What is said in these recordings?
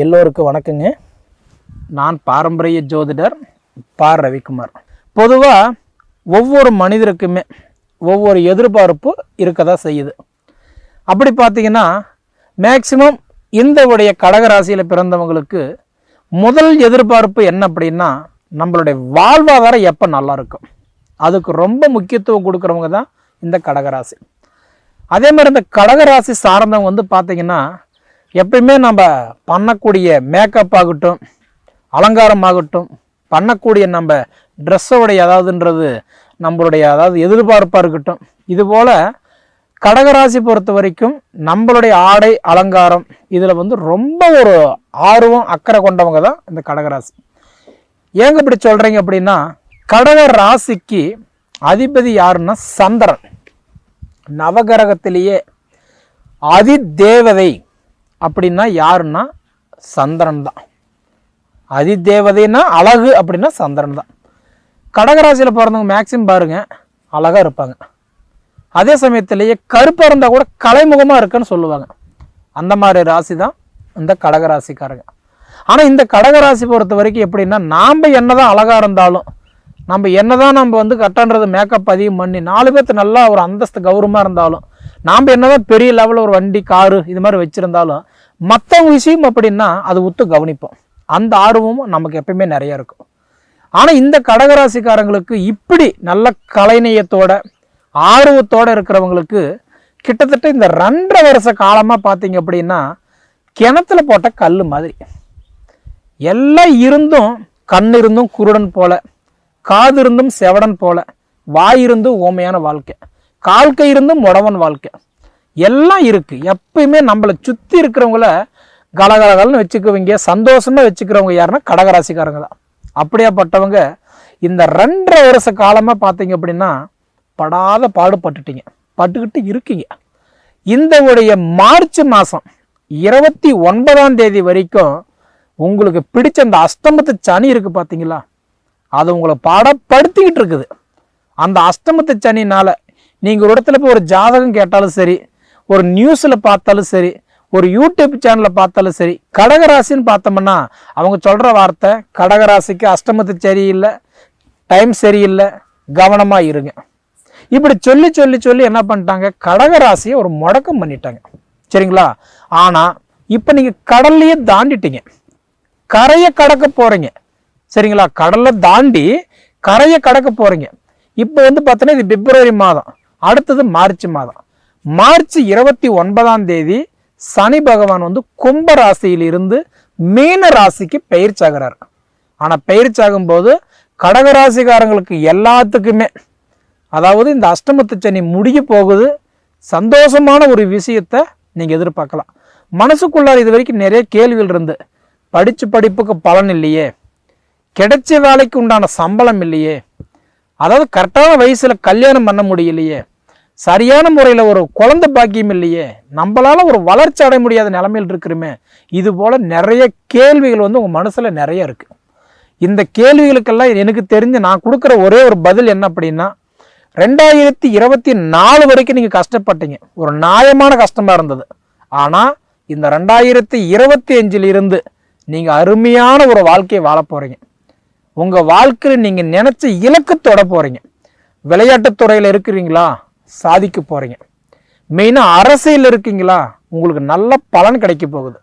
எல்லோருக்கும் வணக்கங்க. நான் பாரம்பரிய ஜோதிடர் பா ரவிக்குமார். பொதுவாக ஒவ்வொரு மனிதருக்குமே ஒவ்வொரு எதிர்பார்ப்பு இருக்க தான் செய்யுது. அப்படி பார்த்தீங்கன்னா மேக்சிமம் இந்த உடைய கடகராசியில் பிறந்தவங்களுக்கு முதல் எதிர்பார்ப்பு என்ன அப்படின்னா நம்மளுடைய வாழ்வாதாரம் எப்போ நல்லா இருக்கும்? அதுக்கு ரொம்ப முக்கியத்துவம் கொடுக்குறவங்க தான் இந்த கடகராசி. அதே மாதிரி இந்த கடகராசி சார்ந்தவங்க வந்து பார்த்தீங்கன்னா எப்பயுமே நம்ம பண்ணக்கூடிய மேக்கப் ஆகட்டும் அலங்காரம் ஆகட்டும் பண்ணக்கூடிய நம்ம ட்ரெஸ்ஸோடைய அதாவதுன்றது நம்மளுடைய அதாவது எதிர்பார்ப்பாக இருக்கட்டும். இதுபோல் கடகராசி பொறுத்த வரைக்கும் நம்மளுடைய ஆடை அலங்காரம் இதில் வந்து ரொம்ப ஒரு ஆர்வம் அக்கறை கொண்டவங்க தான் இந்த கடகராசி. ஏங்க இப்படி சொல்கிறீங்க அப்படின்னா கடக ராசிக்கு அதிபதி யாருன்னா சந்திரன். நவகிரகத்திலேயே அதிதேவதை. அப்படின்னா யாருன்னா சந்திரன் தான். அதிதேவதைன்னா அழகு அப்படின்னா சந்திரன் தான். கடகராசியில் பிறந்தவங்க மேக்சிமம் பாருங்க அழகாக இருப்பாங்க. அதே சமயத்திலேயே கருப்பாக இருந்தால் கூட கலைமுகமாக இருக்குன்னு சொல்லுவாங்க. அந்த மாதிரி ராசி தான் இந்த கடகராசிக்காரங்க. ஆனால் இந்த கடகராசி பொறுத்த வரைக்கும் எப்படின்னா நாம் என்ன தான் அழகாக இருந்தாலும் நம்ம என்ன தான் நம்ம வந்து கட்டன்றது மேக்கப் அதிகம் பண்ணி நாலு பேர்த்து நல்லா ஒரு அந்தஸ்து கௌரவமாக இருந்தாலும் நாம் என்னதான் பெரிய லெவலில் ஒரு வண்டி காரு இது மாதிரி வச்சுருந்தாலும் மற்றவங்க விஷயம் அப்படின்னா அது ஒத்து கவனிப்போம். அந்த ஆர்வமும் நமக்கு எப்பயுமே நிறைய இருக்கும். ஆனால் இந்த கடகராசிக்காரங்களுக்கு இப்படி நல்ல கலைநயத்தோட ஆர்வத்தோட இருக்கிறவங்களுக்கு கிட்டத்தட்ட இந்த ரெண்டரை வருஷ காலமாக பார்த்தீங்க அப்படின்னா கிணத்துல போட்ட கல் மாதிரி. எல்லாம் இருந்தும் கண் இருந்தும் குருடன் போல காது இருந்தும் செவடன் போல வாய் இருந்தும் ஓமையான வாழ்க்கை. கால் கை இருந்தும் உடவன் வாழ்க்கை. எல்லாம் இருக்குது எப்பயுமே நம்மளை சுற்றி இருக்கிறவங்கள கலகலகலன்னு வச்சுக்குவீங்க. சந்தோஷமாக வச்சுக்கிறவங்க யாருன்னா கடகராசிக்காரங்க தான். அப்படியாப்பட்டவங்க இந்த ரெண்டரை வருஷ காலமாக பார்த்தீங்க அப்படின்னா படாத பாடுபட்டுட்டீங்க. பட்டுக்கிட்டு இருக்கீங்க. இந்த உடைய மார்ச் மாதம் இருபத்தி ஒன்பதாம் தேதி வரைக்கும் உங்களுக்கு பிடிச்ச அந்த அஷ்டமத்து சனி இருக்குது பார்த்தீங்களா அது உங்களை பாடப்படுத்திக்கிட்டு இருக்குது. அந்த அஷ்டமத்து சனினால் நீங்கள் ஒரு இடத்துல போய் ஒரு ஜாதகம் கேட்டாலும் சரி ஒரு நியூஸில் பார்த்தாலும் சரி ஒரு யூடியூப் சேனலில் பார்த்தாலும் சரி கடகராசின்னு பார்த்தோம்னா அவங்க சொல்கிற வார்த்தை கடகராசிக்கு அஷ்டமத்து சரியில்லை டைம் சரியில்லை கவனமாக இருங்க. இப்படி சொல்லி சொல்லி சொல்லி என்ன பண்ணிட்டாங்க? கடகராசியை ஒரு முடக்கம் பண்ணிட்டாங்க. சரிங்களா? ஆனால் இப்போ நீங்கள் கடல்லையே தாண்டிட்டீங்க. கரையை கடக்க போகிறீங்க சரிங்களா? கடலை தாண்டி கரையை கடக்க போகிறீங்க இப்போ வந்து பார்த்தோன்னா இது பிப்ரவரி மாதம். அடுத்தது மார்ச் மாதம். மார்ச் இருபத்தி ஒன்பதாம் தேதி சனி பகவான் வந்து கும்ப ராசியில் இருந்து மீன ராசிக்கு பயிற்சியாகிறார் ஆனால் பயிற்சி ஆகும்போது கடகராசிக்காரங்களுக்கு எல்லாத்துக்குமே அதாவது இந்த அஷ்டமத்து சனி முடிய போகுது சந்தோஷமான ஒரு விஷயத்தை நீங்கள் எதிர்பார்க்கலாம். மனசுக்குள்ளார் இது வரைக்கும் நிறைய கேள்விகள் இருந்து படித்த படிப்புக்கு பலன் இல்லையே கிடைச்ச வேலைக்கு உண்டான சம்பளம் இல்லையே அதாவது கரெக்டான வயசில் கல்யாணம் பண்ண முடியலையே சரியான முறையில் ஒரு குழந்த பாக்கியம் இல்லையே? நம்மளால் ஒரு வளர்ச்சி அடைய முடியாத நிலமையில் இருக்கிறோமே. இது போல் நிறைய கேள்விகள் வந்து உங்கள் மனசில் நிறைய இருக்குது இந்த கேள்விகளுக்கெல்லாம் எனக்கு தெரிஞ்சு நான் கொடுக்குற ஒரே ஒரு பதில் என்ன அப்படின்னா ரெண்டாயிரத்தி இருபத்தி நாலு வரைக்கும் நீங்கள் கஷ்டப்பட்டீங்க. ஒரு நியாயமான கஷ்டமாக இருந்தது. ஆனால் இந்த ரெண்டாயிரத்தி இருபத்தி அஞ்சில் இருந்து நீங்கள் அருமையான ஒரு வாழ்க்கையை வாழ போகிறீங்க உங்கள் வாழ்க்கையில் நீங்கள் நினச்ச இலக்கு தொட போகிறீங்க விளையாட்டுத் துறையில் இருக்கிறீங்களா? சாதிக்க போகிறீங்க மெயினாக அரசியல் இருக்கீங்களா? உங்களுக்கு நல்ல பலன் கிடைக்க போகுது.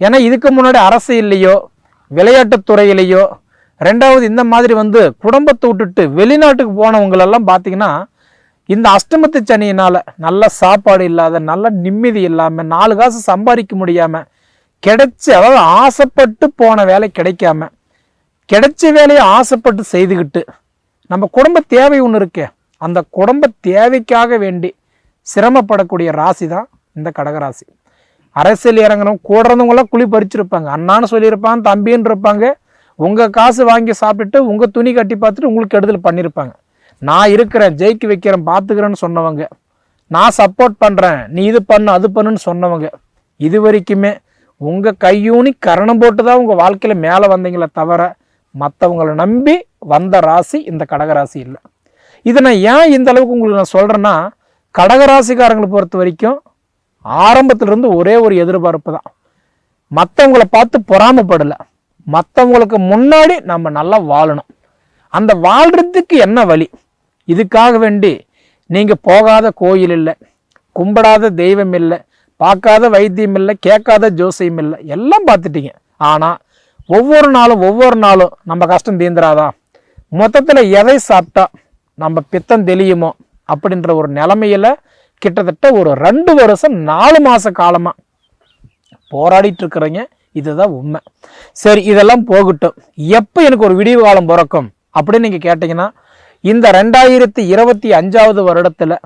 ஏன்னா இதுக்கு முன்னாடி அரசியல்லையோ விளையாட்டுத்துறையிலையோ ரெண்டாவது இந்த மாதிரி வந்து குடும்பத்தை விட்டுட்டு வெளிநாட்டுக்கு போனவங்களெல்லாம் பார்த்தீங்கன்னா இந்த அஷ்டமத்து சனியினால் நல்ல சாப்பாடு இல்லாத நல்ல நிம்மதி இல்லாமல் நாலு காசு சம்பாதிக்க முடியாமல் கிடைச்சி அதாவது ஆசைப்பட்டு போன வேலை கிடைக்காம கிடைச்ச வேலையை ஆசைப்பட்டு செய்துக்கிட்டு நம்ம குடும்ப தேவை ஒன்று இருக்கே அந்த குடும்ப தேவைக்காக வேண்டி சிரமப்படக்கூடிய ராசி தான் இந்த கடகராசி. அரசியல் இறங்கணும் கூட குழி பறிச்சிருப்பாங்க. அண்ணான்னு சொல்லியிருப்பான் தம்பின்னு இருப்பாங்க. உங்கள் காசு வாங்கி சாப்பிட்டுட்டு உங்கள் துணி கட்டி பார்த்துட்டு உங்களுக்கு கெடுதல் பண்ணியிருப்பாங்க நான் இருக்கிறேன் ஜெயிக்க வைக்கிறேன் பார்த்துக்கிறேன்னு சொன்னவங்க. நான் சப்போர்ட் பண்ணுறேன் நீ இது பண்ணு அது பண்ணுன்னு சொன்னவங்க. இது வரைக்குமே உங்கள் கையூனி கரணம் போட்டு தான் உங்கள் வாழ்க்கையில் மேலே வந்தீங்களே தவிர மற்றவங்களை நம்பி வந்த ராசி இந்த கடகராசி இல்லை. இதை நான் ஏன் இந்த அளவுக்கு உங்களுக்கு நான் சொல்கிறேன்னா கடகராசிக்காரங்களை பொறுத்த வரைக்கும் ஆரம்பத்திலிருந்து ஒரே ஒரு எதிர்பார்ப்பு தான். மற்றவங்களை பார்த்து பொறாமப்படலை. மற்றவங்களுக்கு முன்னாடி நம்ம நல்லா வாழணும். அந்த வாழ்கிறதுக்கு என்ன வழி? இதுக்காக வேண்டி நீங்கள் போகாத கோயில் இல்லை கும்பிடாத தெய்வம் இல்லை பார்க்காத வைத்தியம் இல்லை கேட்காத ஜோசியம் இல்லை எல்லாம் பார்த்துட்டீங்க. ஆனால் ஒவ்வொரு நாளும் ஒவ்வொரு நாளும் நம்ம கஷ்டம் தீந்துராதா? மொத்தத்தில் எதை சாப்பிட்டா நம்ம பித்தம் தெளியுமோ அப்படின்ற ஒரு நிலமையில கிட்டத்தட்ட ஒரு ரெண்டு வருஷம் நாலு மாத காலமாக போராடிட்டு இருக்கிறீங்க. இதுதான் உண்மை. சரி இதெல்லாம் போகட்டும். எப்போ எனக்கு ஒரு விடிவு காலம் பிறக்கும் அப்படின்னு நீங்கள் கேட்டிங்கன்னா இந்த ரெண்டாயிரத்தி இருபத்தி அஞ்சாவது வருடத்தில்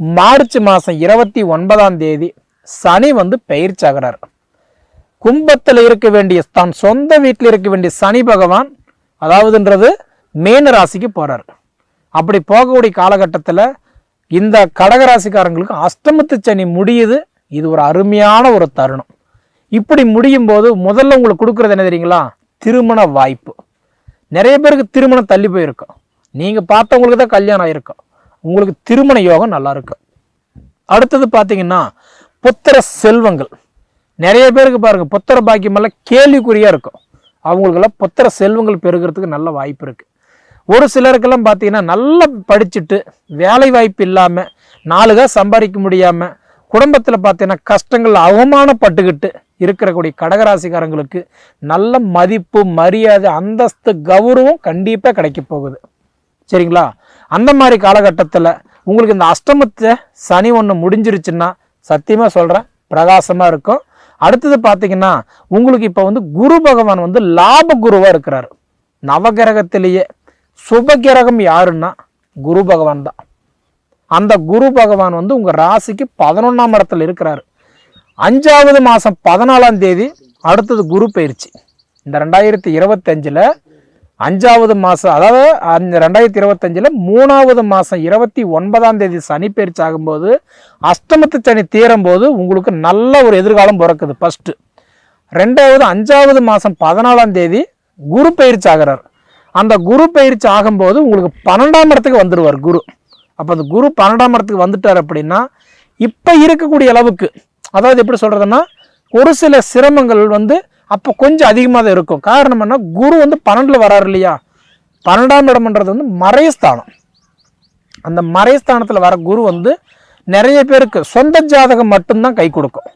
மார்ச் மாதம் இருபத்தி ஒன்பதாம் தேதி சனி வந்து பயிற்சியாகிறார் கும்பத்தில் இருக்க வேண்டிய தான் சொந்த வீட்டில் இருக்க வேண்டிய சனி பகவான் அதாவதுன்றது மீன ராசிக்கு போறார். அப்படி போகக்கூடிய காலகட்டத்தில் இந்த கடகராசிக்காரங்களுக்கு அஷ்டமத்து சனி முடியுது. இது ஒரு அருமையான ஒரு தருணம். இப்படி முடியும் போது முதல்ல உங்களுக்கு கொடுக்குறது என்ன தெரியுங்களா? திருமண வாய்ப்பு. நிறைய பேருக்கு திருமணம் தள்ளி போயிருக்கும். நீங்கள் பார்த்தவங்களுக்கு தான் கல்யாணம் ஆயிருக்கும். உங்களுக்கு திருமண யோகம் நல்லா இருக்கும் அடுத்தது பார்த்தீங்கன்னா புத்திர செல்வங்கள். நிறைய பேருக்கு பாருங்கள் புத்திர பாக்கியமெல்லாம் கேள்விக்குறியாக இருக்கும். அவங்களுக்கெல்லாம் புத்திர செல்வங்கள் பெருகிறதுக்கு நல்ல வாய்ப்பு இருக்குது ஒரு சிலருக்கெல்லாம் பார்த்தீங்கன்னா நல்லா படிச்சுட்டு வேலை வாய்ப்பு இல்லாமல் நாலுகா சம்பாதிக்க முடியாமல் குடும்பத்தில் பார்த்தீங்கன்னா கஷ்டங்கள் அவமானப்பட்டுக்கிட்டு இருக்கக்கூடிய கடகராசிக்காரங்களுக்கு நல்ல மதிப்பு மரியாதை அந்தஸ்து கௌரவம் கண்டிப்பாக கிடைக்க போகுது. சரிங்களா? அந்த மாதிரி காலகட்டத்தில் உங்களுக்கு இந்த அஷ்டமத்தை சனி ஒன்று முடிஞ்சிருச்சுன்னா சத்தியமாக சொல்கிறேன் பிரகாசமாக இருக்கும். அடுத்தது பார்த்தீங்கன்னா உங்களுக்கு இப்போ வந்து குரு பகவான் வந்து லாப குருவாக இருக்கிறாரு. நவகிரகத்திலேயே சுபகிரகம் யாருன்னா குரு பகவான் தான். அந்த குரு பகவான் வந்து உங்கள் ராசிக்கு பதினொன்றாம் இடத்துல இருக்கிறாரு. அஞ்சாவது மாதம் பதினாலாம் தேதி அடுத்தது குரு பயிற்சி. இந்த ரெண்டாயிரத்தி இருபத்தஞ்சில் அஞ்சாவது மாதம் அதாவது அந்த ரெண்டாயிரத்தி இருபத்தஞ்சில் மூணாவது மாதம் இருபத்தி ஒன்பதாம் தேதி சனி பயிற்சி ஆகும்போது அஷ்டமத்து சனி தீரும் போது உங்களுக்கு நல்ல ஒரு எதிர்காலம் பிறக்குது ஃபஸ்ட்டு ரெண்டாவது அஞ்சாவது மாதம் பதினாலாம் தேதி குரு பயிற்சி ஆகிறார். அந்த குரு பயிற்சி ஆகும்போது உங்களுக்கு பன்னெண்டாம் இடத்துக்கு வந்துடுவார் குரு. அப்போ அந்த குரு பன்னெண்டாம் இடத்துக்கு வந்துட்டார் அப்படின்னா இப்போ இருக்கக்கூடிய அளவுக்கு அதாவது எப்படி சொல்கிறதுன்னா ஒரு சில சிரமங்கள் வந்து அப்போ கொஞ்சம் அதிகமாக தான் இருக்கும். காரணம் என்ன? குரு வந்து பன்னெண்டில் வராரு இல்லையா? பன்னெண்டாம் இடம்ன்றது வந்து மறைஸ்தானம். அந்த மறைஸ்தானத்தில் வர குரு வந்து நிறைய பேருக்கு சொந்த ஜாதகம் மட்டும்தான் கை கொடுக்கும்.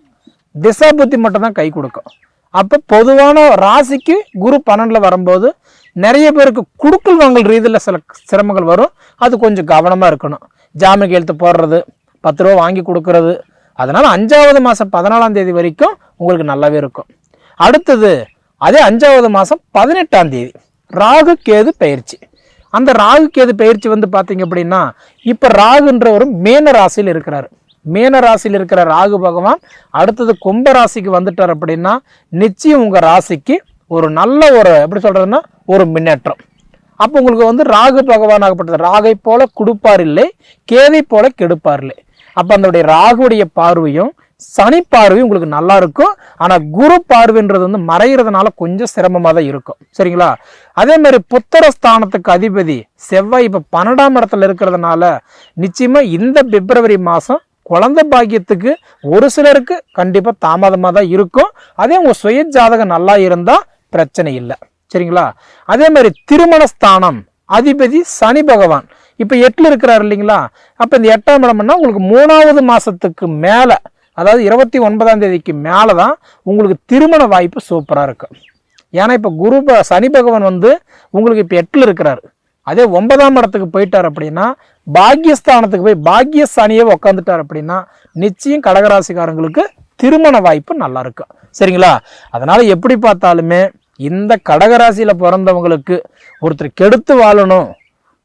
திசா புத்தி மட்டும்தான் கை கொடுக்கும். அப்போ பொதுவான ராசிக்கு குரு பன்னெண்டில் வரும்போது நிறைய பேருக்கு குடுக்கல் வாங்கல் ரீதியில் சில சிரமங்கள் வரும். அது கொஞ்சம் கவனமாக இருக்கணும். ஜாமீன் கையெழுத்து போடுறது பத்து ரூபா வாங்கி கொடுக்கறது. அதனால் அஞ்சாவது மாதம் பதினாலாம் தேதி வரைக்கும் உங்களுக்கு நல்லாவே இருக்கும். அடுத்தது அதே அஞ்சாவது மாதம் பதினெட்டாம் தேதி ராகு கேது பயிற்சி. அந்த ராகு கேது பயிற்சி வந்து பார்த்தீங்க அப்படின்னா இப்போ ராகுன்றவர் மேன ராசியில் இருக்கிறார். மேன ராசியில் இருக்கிற ராகு பகவான் அடுத்தது கும்ப ராசிக்கு வந்துட்டார் அப்படின்னா நிச்சயம் உங்கள் ராசிக்கு ஒரு நல்ல ஒரு எப்படி சொல்கிறதுன்னா ஒரு முன்னேற்றம். அப்போ உங்களுக்கு வந்து ராகு பகவானாகப்பட்டது ராகை போல கொடுப்பார் இல்லை கேதை போல கெடுப்பார் இல்லை. அப்போ அதனுடைய ராகுடைய பார்வையும் சனி பார்வையும் உங்களுக்கு நல்லா இருக்கும். ஆனால் குரு பார்வைன்றது வந்து மறைகிறதுனால கொஞ்சம் சிரமமாக தான் இருக்கும். சரிங்களா? அதே மாதிரி புத்திர ஸ்தானத்துக்கு அதிபதி செவ்வாய் இப்போ பன்னெண்டாம் இடத்துல இருக்கிறதுனால நிச்சயமாக இந்த பிப்ரவரி மாதம் குழந்தை பாக்கியத்துக்கு ஒரு சிலருக்கு கண்டிப்பாக தாமதமாக தான் இருக்கும். அதே உங்கள் சுய ஜாதகம் நல்லா இருந்தால் பிரச்சனை இல்லை சரிங்களா? அதே மாதிரி திருமண ஸ்தானம் அதிபதி சனி பகவான். இப்போ எட்டில் இருக்கிறார் இல்லைங்களா? அப்போ இந்த எட்டாம் இடம்னா உங்களுக்கு மூணாவது மாதத்துக்கு மேலே அதாவது இருபத்தி ஒன்பதாம் தேதிக்கு மேலே தான் உங்களுக்கு திருமண வாய்ப்பு சூப்பராக இருக்கும் ஏன்னா இப்போ குரு சனி பகவான் வந்து உங்களுக்கு இப்போ எட்டில் இருக்கிறார். அதே ஒன்பதாம் இடத்துக்கு போயிட்டார் அப்படின்னா பாக்கியஸ்தானத்துக்கு போய் பாக்கிய சனியே உக்காந்துட்டார் அப்படின்னா நிச்சயம் கடகராசிக்காரங்களுக்கு திருமண வாய்ப்பு நல்லா இருக்கும் சரிங்களா? அதனால எப்படி பார்த்தாலுமே இந்த கடகராசியில பிறந்தவங்களுக்கு ஒருத்தர் கெடுத்து வாழணும்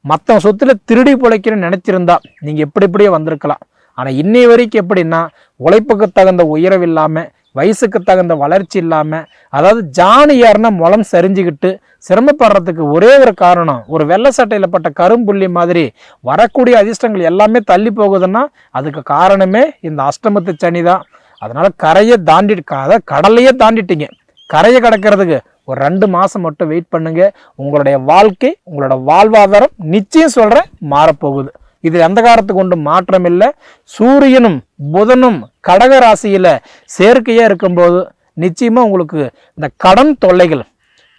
மற்ற சொத்துல திருடி பிழைக்கணும்னு நினைச்சிருந்தா நீங்க எப்படி இப்படியே வந்திருக்கலாம். ஆனா இன்னை வரைக்கும் எப்படின்னா உழைப்புக்கு தகுந்த உயரவு இல்லாம வயசுக்கு தகுந்த வளர்ச்சி இல்லாம அதாவது ஜானு யாருன்னா முளம் சரிஞ்சுக்கிட்டு சிரமப்படுறதுக்கு ஒரே ஒரு காரணம் ஒரு வெள்ளை சட்டையில் பட்ட கரும்புள்ளி மாதிரி வரக்கூடிய அதிர்ஷ்டங்கள் எல்லாமே தள்ளி போகுதுன்னா அதுக்கு காரணமே இந்த அஷ்டமத்து சனி தான் அதனால் கரையை தாண்டி அதாவது கடலையே தாண்டிட்டீங்க. கரையை கடக்கிறதுக்கு ஒரு ரெண்டு மாதம் மட்டும் வெயிட் பண்ணுங்க. உங்களுடைய வாழ்க்கை உங்களோட வாழ்வாதாரம் நிச்சயம் சொல்கிறேன் மாறப்போகுது. இது எந்த காலத்துக்கு கொண்டு மாற்றம் இல்லை. சூரியனும் புதனும் கடக ராசியில் சேர்க்கையாக இருக்கும்போது நிச்சயமாக உங்களுக்கு இந்த கடன் தொல்லைகள்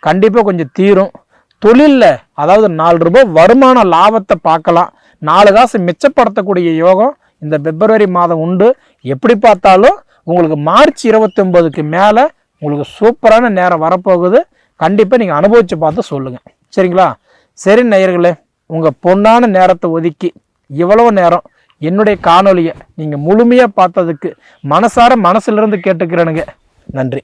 கண்டிப்பாக கொஞ்சம் தீரும். தொழிலில் அதாவது நாலு ரூபாய் வருமான லாபத்தை பார்க்கலாம். நாலு காசு மிச்சப்படுத்தக்கூடிய யோகம் இந்த பிப்ரவரி மாதம் உண்டு. எப்படி பார்த்தாலும் உங்களுக்கு மார்ச் இருபத்தொம்போதுக்கு மேலே உங்களுக்கு சூப்பரான நேரம் வரப்போகுது. கண்டிப்பாக நீங்கள் அனுபவித்து பார்த்து சொல்லுங்கள் சரிங்களா? சரி நேயர்களே உங்கள் பொன்னான நேரத்தை ஒதுக்கி இவ்வளவு நேரம் என்னுடைய காணொலியை நீங்கள் முழுமையாக பார்த்ததுக்கு மனசார மனசுலேருந்து கேட்டுக்கிறேனுங்க. நன்றி.